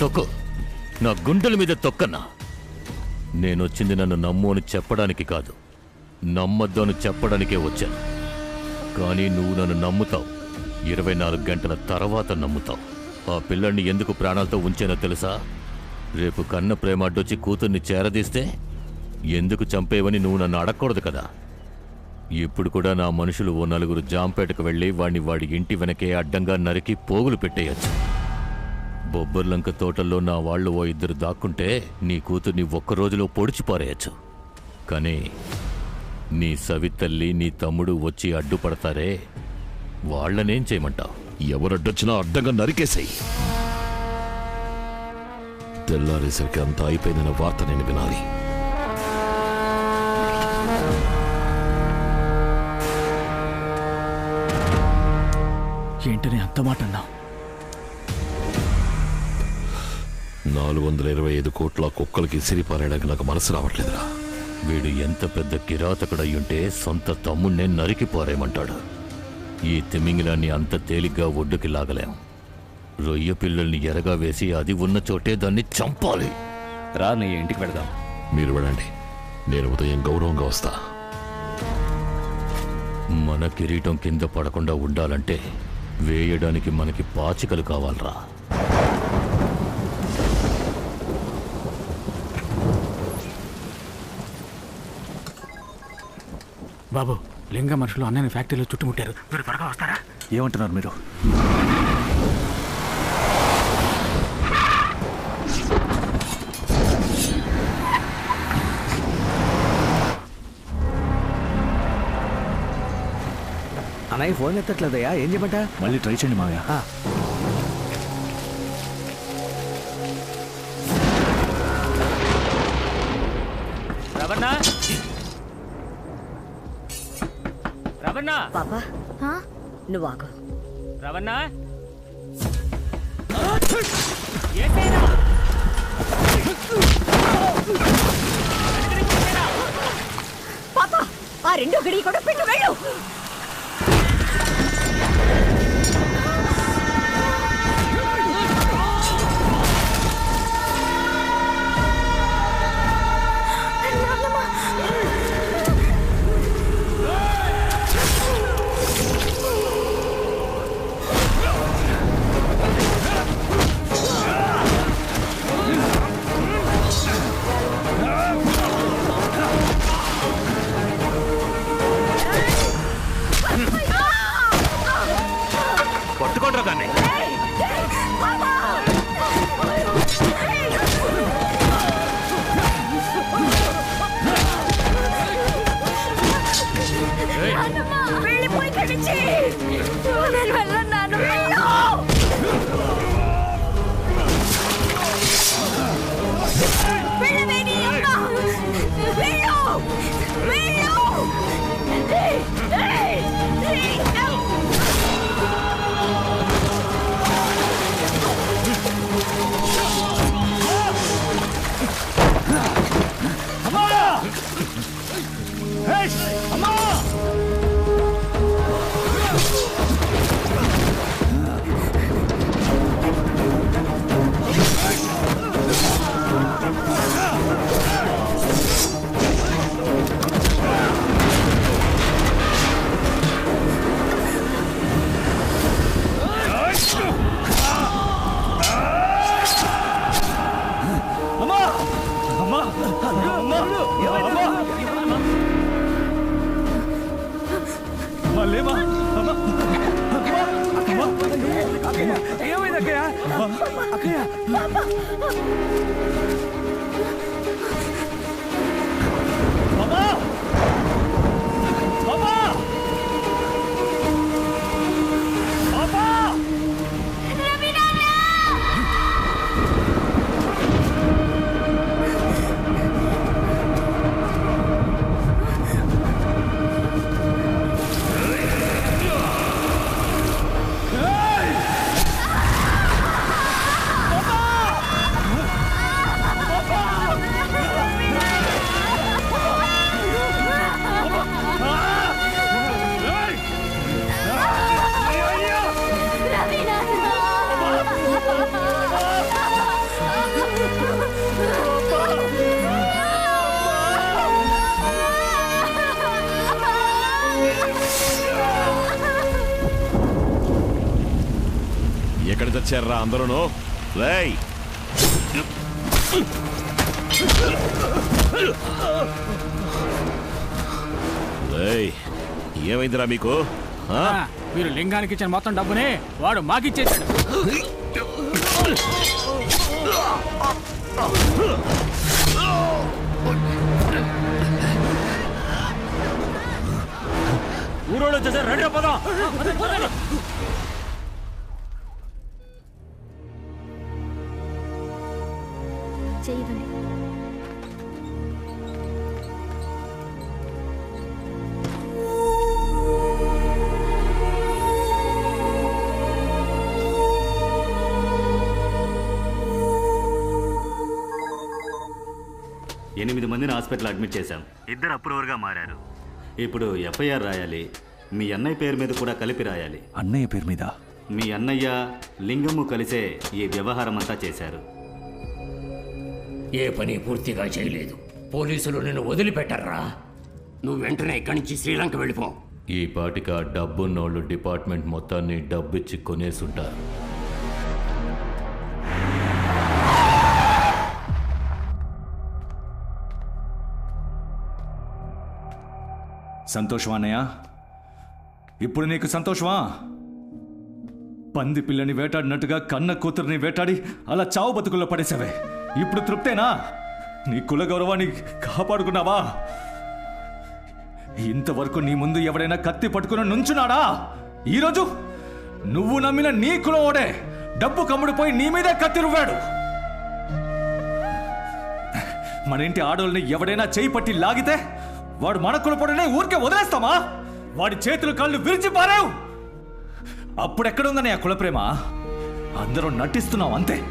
తొక్కు. నా గుండెల మీద తొక్కన్నా నేనొచ్చింది నన్ను నమ్ము అని చెప్పడానికి కాదు. నమ్మద్దు అని చెప్పడానికే వచ్చాను. కానీ నువ్వు నన్ను నమ్ముతావు. ఇరవై నాలుగు గంటల తర్వాత నమ్ముతావు. ఆ పిల్లల్ని ఎందుకు ప్రాణాలతో ఉంచానో తెలుసా? రేపు కన్న ప్రేమ అడ్డొచ్చి కూతుర్ని చేరదీస్తే ఎందుకు చంపేవని నువ్వు నన్ను అడగకూడదు కదా. ఇప్పుడు కూడా నా మనుషులు ఓ నలుగురు జాంపేటకు వెళ్ళి వాడిని వాడి ఇంటి వెనకే అడ్డంగా నరికి పోగులు పెట్టేయచ్చు. బొబ్బర్లంక తోటల్లో నా వాళ్ళు ఓ ఇద్దరు దాక్కుంటే నీ కూతుర్ని ఒక్క రోజులో పొడిచి పారేయచ్చు. కానీ నీ సవితల్లి నీ తమ్ముడు వచ్చి అడ్డుపడతారే వాళ్ళనేం చేయమంటావు? ఎవరడ్డొచ్చినా అడ్డంగా నరికేసాయి. తెల్లారేసరికి అంతా అయిపోయిందన్న వార్త నేను వినాలి. ఏంటని అంత మాట అన్నావు నాలుగు వందల ఇరవై ఐదు కోట్ల కుక్కలకి సిరిపారేయడానికి నాకు మనసు రావట్లేదురా. వీడు ఎంత పెద్ద కిరాతకుడయ్యుంటే సొంత తమ్ముణ్ణే నరికి పారేయమంటాడు. ఈ తిమింగిలాన్ని అంత తేలిగ్గా ఒడ్డుకి లాగలేం. రొయ్య పిల్లల్ని ఎరగా వేసి అది ఉన్న చోటే దాన్ని చంపాలి. రా నీ ఇంటికి వెళదాం. మీరు వెళ్ళండి. నేను ఉదయం గౌరవంగా వస్తా. మన కిరీటం కింద పడకుండా ఉండాలంటే వేయడానికి మనకి పాచికలు కావాలరా. బాబు లింగ మనుషులు అన్నయ్య ఫ్యాక్టరీలో చుట్టుముట్టారు. మీరు త్వరగా వస్తారా? ఏమంటున్నారు మీరు? అన్నయ్య ఫోన్ ఎత్తట్లేదయ్యా. ఏం చెప్పంట మళ్ళీ ట్రై చేయండి మావయ్య. రవణ రవణ! పాపా నువ్వు ఆగు. రవణ! పాపా ఆ రెండో గడి కూడా పెట్టు వెళ్ళు. వెళ్ళిపోయి ఇక్కడి నేను వెళ్ళను నాన్న వెళ్ళు వెళ్ళవే నీ ఎక్కడ తెచ్చారా అందరూను? రేయ్ ఏమైందిరా మీకు? మీరు లింగానికి ఇచ్చిన మొత్తం డబ్బుని వాడు మాకిచ్చేసాడు ఊరోళ్ళు వచ్చేసారు రెండు పదం. చేయవండి ఎనిమిది మందిని హాస్పిటల్ అడ్మిట్ చేశాం. ఇద్దరు అప్రూవర్గా మారారు. ఇప్పుడు ఎఫ్ఐఆర్ రాయాలి మీ అన్నయ్య పేరు మీద కూడా కలిపి రాయాలి. అన్నయ్య పేరు మీద? మీ అన్నయ్య లింగము కలిసే ఈ వ్యవహారం అంతా చేశారు. ఏ పని పూర్తిగా చేయలేదు. పోలీసులు నిన్ను వదిలిపెట్టర్రా. నువ్వు వెంటనే ఇక్కడి నుంచి శ్రీలంక వెళ్ళిపో. ఈ పాటికి ఆ డబ్బున్నోళ్ళు డిపార్ట్మెంట్ మొత్తాన్ని డబ్బిచ్చి కొనేసుంటారు. సంతోషమా అన్నయ్య? ఇప్పుడు నీకు సంతోషమా? పంది పిల్లని వేటాడినట్టుగా కన్న కూతుర్ని వేటాడి అలా చావు బతుకుల్లో పడేసావే ఇప్పుడు తృప్తేనా? నీ కుల గౌరవాన్ని కాపాడుకున్నావా? ఇంతవరకు నీ ముందు ఎవడైనా కత్తి పట్టుకుని నుంచున్నాడా? ఈరోజు నువ్వు నమ్మిన నీ కులం ఓడే. డబ్బు కమ్ముడిపోయి నీ మీదే కత్తి రువ్వాడు. మన ఇంటి ఆడోళ్ళని ఎవడైనా చేయి పట్టి లాగితే వాడు మన కులపడనే ఊరికే వదిలేస్తామా? వాడి చేతులు కాళ్ళు విరిచి పారావు. అప్పుడెక్కడుందని ఆ కులప్రేమ అందరూ నటిస్తున్నావు అంతే.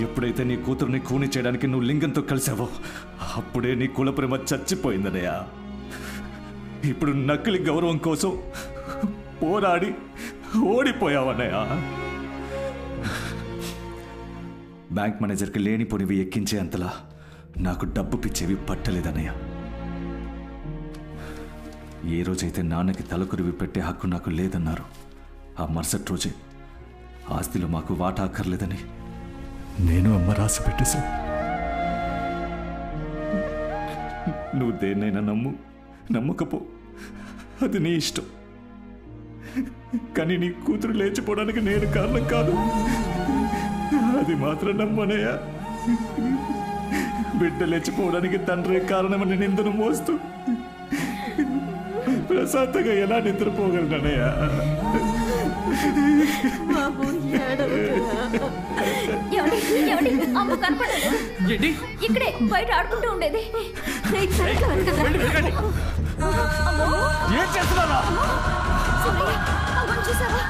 ఎప్పుడైతే నీ కూతురుని కూని చేయడానికి నువ్వు లింగంతో కలిసావో అప్పుడే నీ కులప్రేమ చచ్చిపోయిందనయ్యా ఇప్పుడు నకిలీ గౌరవం కోసం పోరాడి ఓడిపోయావన్నయ్యా. బ్యాంక్ మేనేజర్కి లేనిపోనివి ఎక్కించే అంతలా నాకు డబ్బు పిచ్చేవి పట్టలేదన్నయ్య. ఏ రోజైతే నాన్నకి తలకురివి పెట్టే హక్కు నాకు లేదన్నారు ఆ మరుసటి రోజే ఆస్తిలో మాకు వాటా అక్కర్లేదని నేను అమ్మ రాసి పెట్టేశా. నువ్వు దేన్నైనా నమ్ము నమ్మకపో. అది నీ ఇష్టం. కానీ నీ కూతురు లేచిపోవడానికి నేను కారణం కాదు. అది మాత్రం నమ్మనయ్యా. బిడ్డ లేచిపోవడానికి తండ్రి కారణమని నిందను మోస్తూ. ప్రశాంతంగా ఎలా నిద్రపోగలనయ్యా అమ్మ కనపడలేదు. ఇక్కడే బయట ఆడుకుంటూ ఉండేది. ఏం చేస్తున్నారా? చూసావా?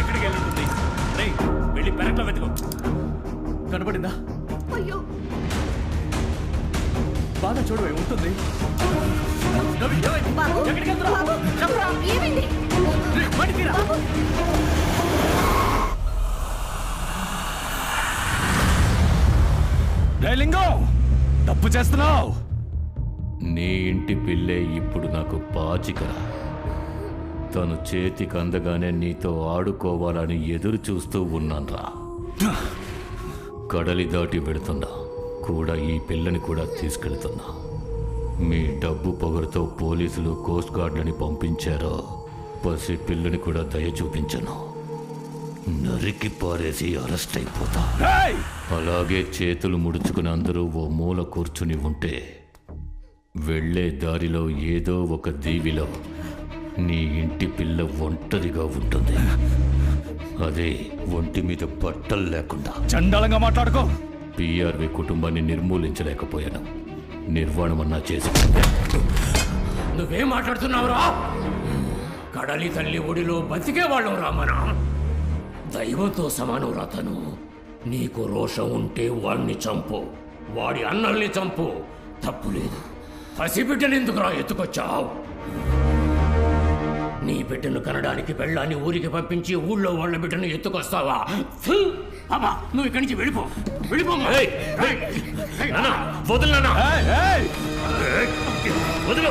ఎక్కడికి వెళ్ళి వెళ్ళి పెరట్లో వెతుకు. కనపడిందా? అయ్యో. బాగా చూడవే ఉంటుంది. ఏమైంది? లింగం తప్పు చేస్తున్నావు. నీ ఇంటి పిల్లే ఇప్పుడు నాకు పాచికరా. తను చేతికి అందగానే నీతో ఆడుకోవాలని ఎదురు చూస్తూ ఉన్నాన్రా. కడలి దాటి పెడుతున్నా కూడా ఈ పిల్లని కూడా తీసుకెళ్తున్నా. మీ డబ్బు పొగరుతో పోలీసులు కోస్ట్ గార్డులని పంపించారో. పసి పిల్లని కూడా దయ చూపించను. నరికి పారేసి అరెస్ట్ అయిపోతా! అలాగే చేతులు ముడుచుకుని అందరూ ఓ మూల కూర్చుని ఉంటే వెళ్ళే దారిలో ఏదో ఒక దీవిలో నీ ఇంటి పిల్ల ఒంటరిగా ఉంటుంది. అదే ఒంటి మీద బట్టలు లేకుండా. చండాలంగా మాట్లాడుకో. పిఆర్వి కుటుంబాన్ని నిర్మూలించలేకపోయాను. నిర్వాణమన్నా చేసి. నువ్వేం మాట్లాడుతున్నావురా? కడలి తల్లి ఒడిలో బతికే వాళ్ళం రామనా? దైవంతో సమానం రా తను. నీకు రోషం ఉంటే వాణ్ణి చంపు. వాడి అన్నల్ని చంపు. తప్పు లేదు. ఎందుకురా ఎత్తుకొచ్చావు? నీ బిడ్డను కనడానికి పెళ్ళాన్ని ఊరికి పంపించి ఊళ్ళో వాళ్ళ బిడ్డను ఎత్తుకొస్తావా! అబ్బా నువ్వు ఇక్కడి నుంచి వెళ్ళిపో. వెళ్ళిపో వదిలినా! వదిలు.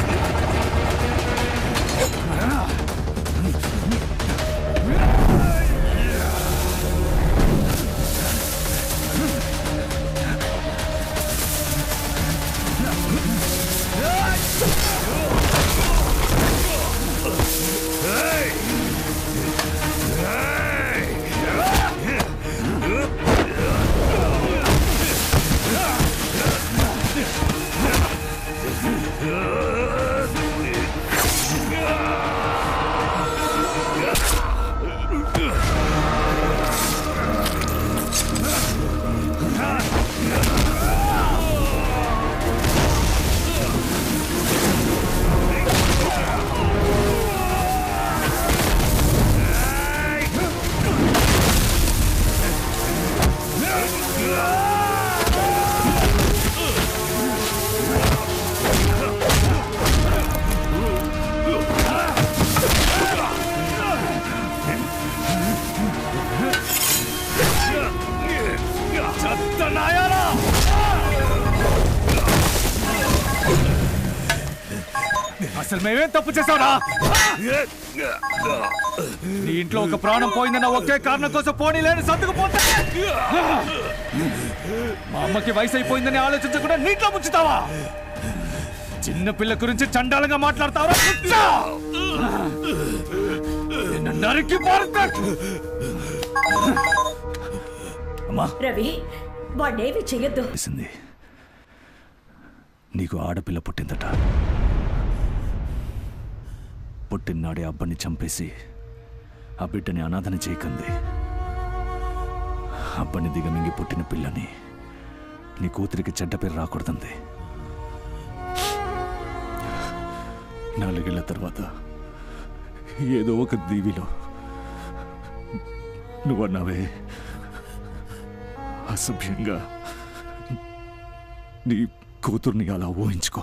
అసలు మేమేం తప్పు చేసావురా నీ ఇంట్లో ఒక ప్రాణం పోయిందన్న ఒకే కారణం కోసం పోనీ లేని సర్దుకుపోతే మా అమ్మకి వయసు అయిపోయిందని ఆలోచించకుండా నీటిలో ముంచుతావా? చిన్న పిల్ల గురించి చండాలంగా మాట్లాడతావరా! నిన్ను నరికి పారుతా! అమ్మా! రవి చెయ్యొద్దు. నీకు ఆడపిల్ల పుట్టిందట. పుట్టినాడే అబ్బని చంపేసి ఆ బిడ్డని అనాథని చేయకంది అబ్బని దిగమింగి పుట్టిన పిల్లని నీ కూతురికి చెడ్డ పేరు రాకూడదంది నాలుగేళ్ళ తర్వాత ఏదో ఒక దీవిలో నువ్వన్నావే అసభ్యంగా నీ కూతుర్ని అలా ఊహించుకో.